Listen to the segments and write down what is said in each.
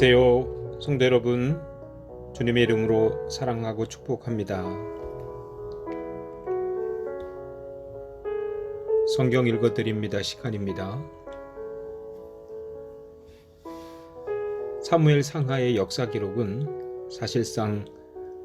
안녕하세요. 성도 여러분. 주님의 이름으로 사랑하고 축복합니다. 성경 읽어드립니다. 시간입니다. 사무엘 상하의 역사 기록은 사실상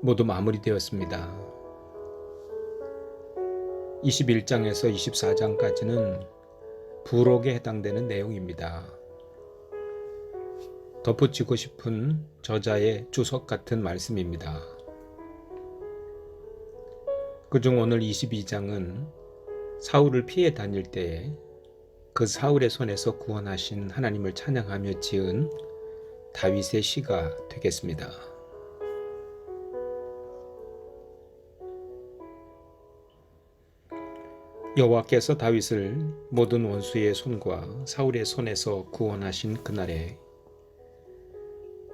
모두 마무리되었습니다. 21장에서 24장까지는 부록에 해당되는 내용입니다. 덧붙이고 싶은 저자의 주석 같은 말씀입니다. 그중 오늘 22장은 사울을 피해 다닐 때에 그 사울의 손에서 구원하신 하나님을 찬양하며 지은 다윗의 시가 되겠습니다. 여호와께서 다윗을 모든 원수의 손과 사울의 손에서 구원하신 그날에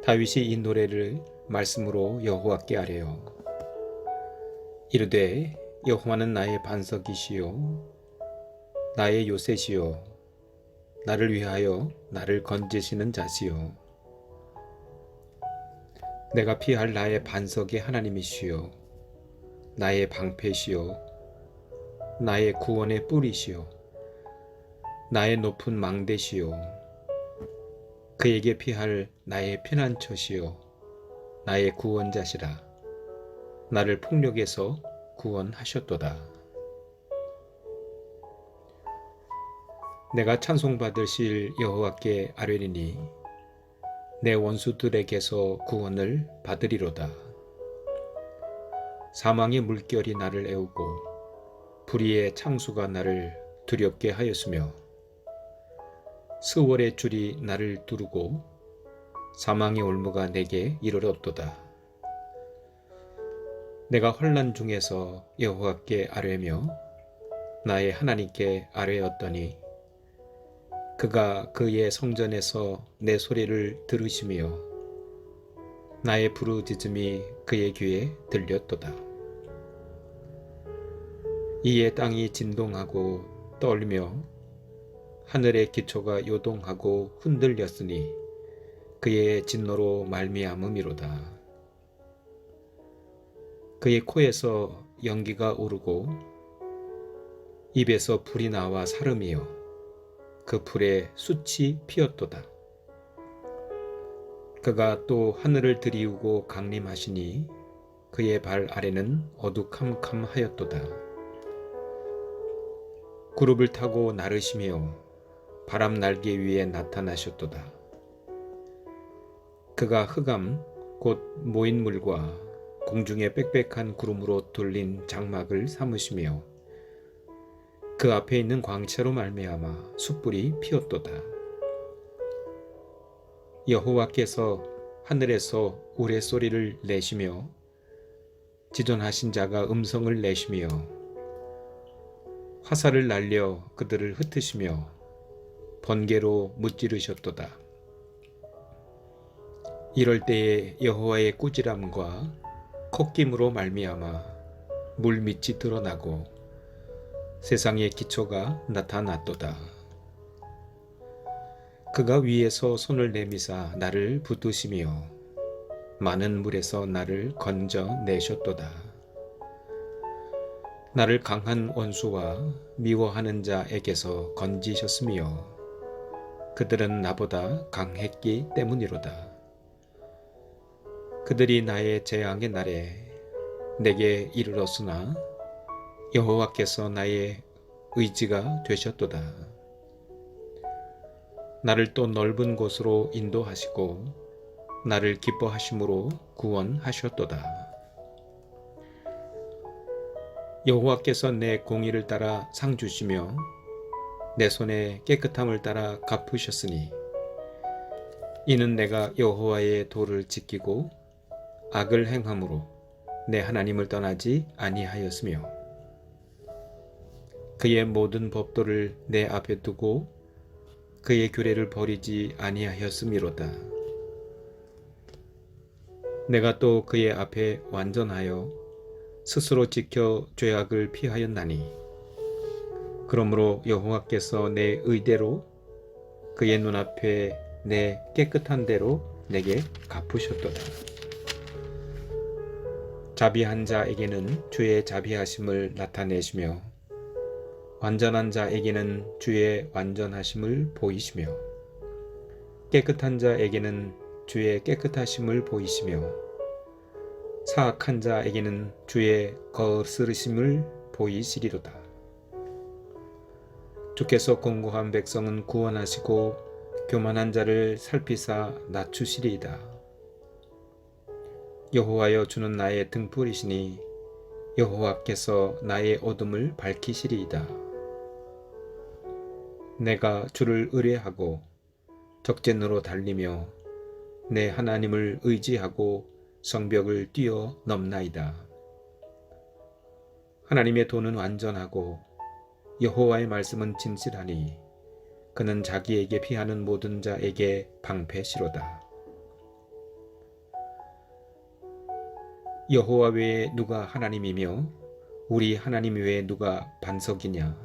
다윗이 이 노래를 말씀으로 여호와께 아뢰요. 이르되 여호와는 나의 반석이시요 나의 요새시요 나를 위하여 나를 건지시는 자시요 내가 피할 나의 반석의 하나님이시요 나의 방패시요 나의 구원의 뿌리시요 나의 높은 망대시요 그에게 피할 나의 피난처시요 나의 구원자시라 나를 폭력에서 구원하셨도다. 내가 찬송받으실 여호와께 아뢰리니 내 원수들에게서 구원을 받으리로다. 사망의 물결이 나를 애우고 불의의 창수가 나를 두렵게 하였으며 스월의 줄이 나를 두르고 사망의 올무가 내게 이르렀도다. 내가 환란 중에서 여호와께 아뢰며 나의 하나님께 아뢰었더니 그가 그의 성전에서 내 소리를 들으시며 나의 부르짖음이 그의 귀에 들렸도다. 이에 땅이 진동하고 떨며 하늘의 기초가 요동하고 흔들렸으니 그의 진노로 말미암음이로다. 그의 코에서 연기가 오르고 입에서 불이 나와 사름이요 그 불에 숯이 피었도다. 그가 또 하늘을 들이우고 강림하시니 그의 발 아래는 어두캄캄하였도다. 구룹을 타고 나르시며 바람 날개 위에 나타나셨도다. 그가 흑암 곧 모인 물과 공중의 빽빽한 구름으로 돌린 장막을 삼으시며 그 앞에 있는 광채로 말미암아 숯불이 피었도다. 여호와께서 하늘에서 우레 소리를 내시며 지존하신 자가 음성을 내시며 화살을 날려 그들을 흩으시며 번개로 무찌르셨도다. 이럴 때에 여호와의 꾸지람과 콧김으로 말미암아 물밑이 드러나고 세상의 기초가 나타났도다. 그가 위에서 손을 내미사 나를 붙드시며 많은 물에서 나를 건져 내셨도다. 나를 강한 원수와 미워하는 자에게서 건지셨으며 그들은 나보다 강했기 때문이로다. 그들이 나의 재앙의 날에 내게 이르렀으나 여호와께서 나의 의지가 되셨도다. 나를 또 넓은 곳으로 인도하시고 나를 기뻐하심으로 구원하셨도다. 여호와께서 내 공의를 따라 상 주시며 내 손의 깨끗함을 따라 갚으셨으니 이는 내가 여호와의 도를 지키고 악을 행함으로 내 하나님을 떠나지 아니하였으며 그의 모든 법도를 내 앞에 두고 그의 규례를 버리지 아니하였음이로다. 내가 또 그의 앞에 완전하여 스스로 지켜 죄악을 피하였나니 그러므로 여호와께서 내 의대로 그의 눈앞에 내 깨끗한 대로 내게 갚으셨도다. 자비한 자에게는 주의 자비하심을 나타내시며 완전한 자에게는 주의 완전하심을 보이시며 깨끗한 자에게는 주의 깨끗하심을 보이시며 사악한 자에게는 주의 거스르심을 보이시리로다. 주께서 공고한 백성은 구원하시고 교만한 자를 살피사 낮추시리이다. 여호와여 주는 나의 등불이시니 여호와께서 나의 어둠을 밝히시리이다. 내가 주를 의뢰하고 적진으로 달리며 내 하나님을 의지하고 성벽을 뛰어 넘나이다. 하나님의 도는 완전하고 여호와의 말씀은 진실하니 그는 자기에게 피하는 모든 자에게 방패시로다. 여호와 외에 누가 하나님이며 우리 하나님 외에 누가 반석이냐?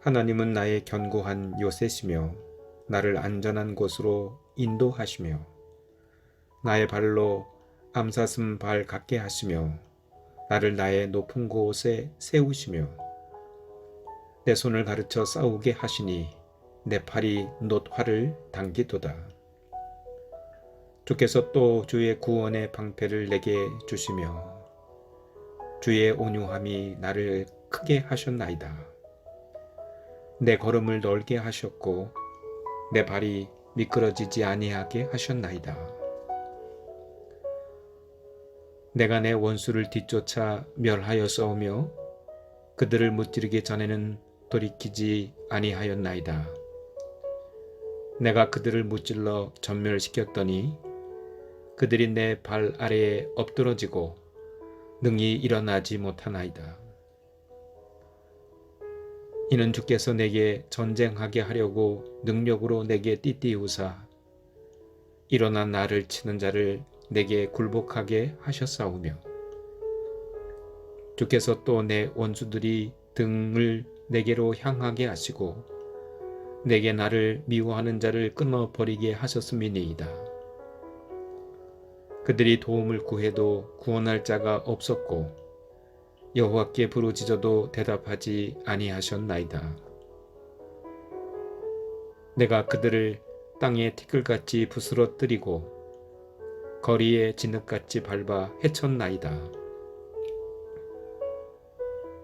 하나님은 나의 견고한 요새시며 나를 안전한 곳으로 인도하시며 나의 발로 암사슴 발 같게 하시며 나를 나의 높은 곳에 세우시며 내 손을 가르쳐 싸우게 하시니 내 팔이 놋화를 당기도다. 주께서 또 주의 구원의 방패를 내게 주시며 주의 온유함이 나를 크게 하셨나이다. 내 걸음을 넓게 하셨고 내 발이 미끄러지지 아니하게 하셨나이다. 내가 내 원수를 뒤쫓아 멸하여 싸우며 그들을 무찌르기 전에는 돌이키지 아니하였나이다. 내가 그들을 무찔러 전멸시켰더니 그들이 내 발 아래에 엎드러지고 능히 일어나지 못하나이다. 이는 주께서 내게 전쟁하게 하려고 능력으로 내게 띠띠우사 일어나 나를 치는 자를 내게 굴복하게 하셨사오며 주께서 또 내 원수들이 등을 내게로 향하게 하시고 내게 나를 미워하는 자를 끊어 버리게 하셨음이니이다. 그들이 도움을 구해도 구원할 자가 없었고 여호와께 부르짖어도 대답하지 아니하셨나이다. 내가 그들을 땅에 티끌같이 부스러뜨리고 거리에 진흙같이 밟아 해쳤나이다.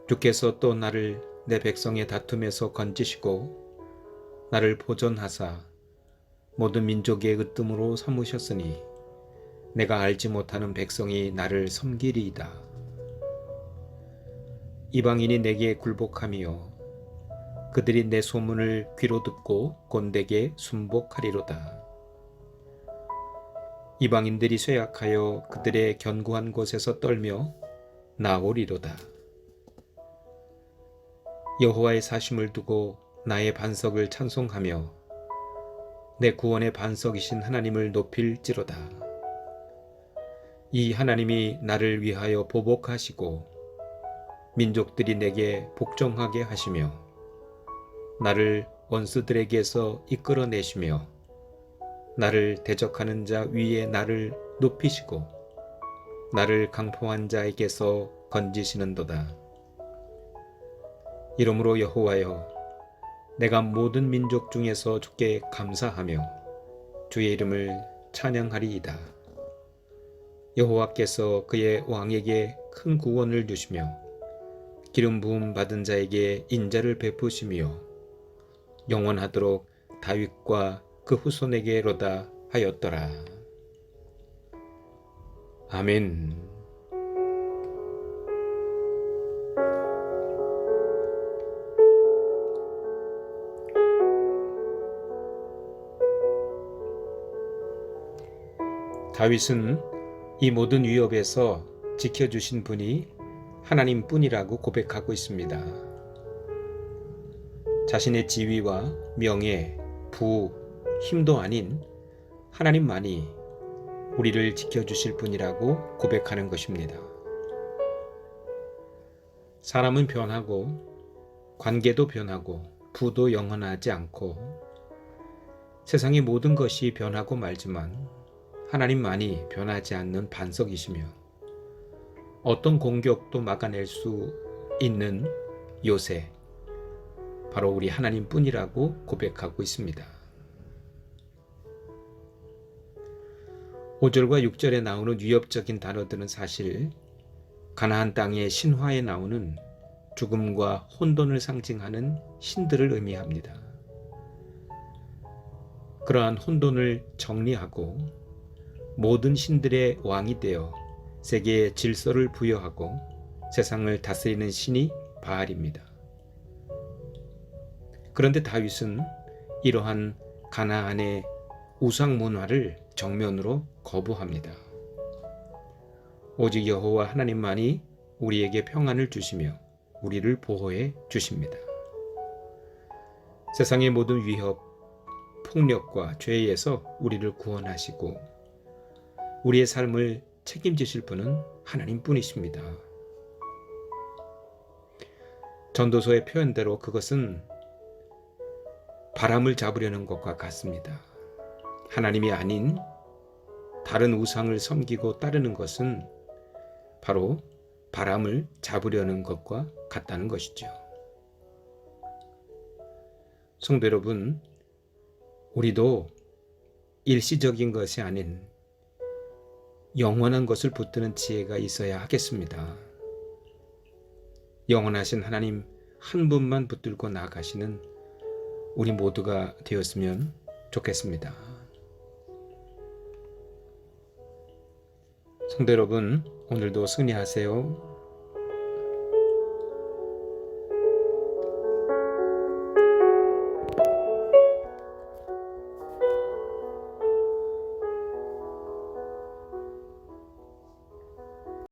주께서 또 나를 내 백성의 다툼에서 건지시고 나를 보존하사 모든 민족의 으뜸으로 삼으셨으니 내가 알지 못하는 백성이 나를 섬기리이다. 이방인이 내게 굴복하며 그들이 내 소문을 귀로 듣고 곤대게 순복하리로다. 이방인들이 쇠약하여 그들의 견고한 곳에서 떨며 나오리로다. 여호와의 사심을 두고 나의 반석을 찬송하며 내 구원의 반석이신 하나님을 높일지로다. 이 하나님이 나를 위하여 보복하시고 민족들이 내게 복종하게 하시며 나를 원수들에게서 이끌어내시며 나를 대적하는 자 위에 나를 높이시고 나를 강포한 자에게서 건지시는도다. 이러므로 여호와여 내가 모든 민족 중에서 주께 감사하며 주의 이름을 찬양하리이다. 여호와께서 그의 왕에게 큰 구원을 주시며 기름 부음 받은 자에게 인자를 베푸시며 영원하도록 다윗과 그 후손에게로다 하였더라. 아멘. 다윗은 이 모든 위협에서 지켜주신 분이 하나님 뿐이라고 고백하고 있습니다. 자신의 지위와 명예, 부, 힘도 아닌 하나님만이 우리를 지켜주실 분이라고 고백하는 것입니다. 사람은 변하고 관계도 변하고 부도 영원하지 않고 세상의 모든 것이 변하고 말지만 하나님만이 변하지 않는 반석이시며 어떤 공격도 막아낼 수 있는 요새 바로 우리 하나님뿐이라고 고백하고 있습니다. 5절과 6절에 나오는 위협적인 단어들은 사실 가나안 땅의 신화에 나오는 죽음과 혼돈을 상징하는 신들을 의미합니다. 그러한 혼돈을 정리하고 모든 신들의 왕이 되어 세계에 질서를 부여하고 세상을 다스리는 신이 바알입니다. 그런데 다윗은 이러한 가나안의 우상 문화를 정면으로 거부합니다. 오직 여호와 하나님만이 우리에게 평안을 주시며 우리를 보호해 주십니다. 세상의 모든 위협, 폭력과 죄에서 우리를 구원하시고 우리의 삶을 책임지실 분은 하나님 뿐이십니다. 전도서의 표현대로 그것은 바람을 잡으려는 것과 같습니다. 하나님이 아닌 다른 우상을 섬기고 따르는 것은 바로 바람을 잡으려는 것과 같다는 것이죠. 성도 여러분, 우리도 일시적인 것이 아닌 영원한 것을 붙드는 지혜가 있어야 하겠습니다. 영원하신 하나님 한 분만 붙들고 나아가시는 우리 모두가 되었으면 좋겠습니다. 성도 여러분, 오늘도 승리하세요.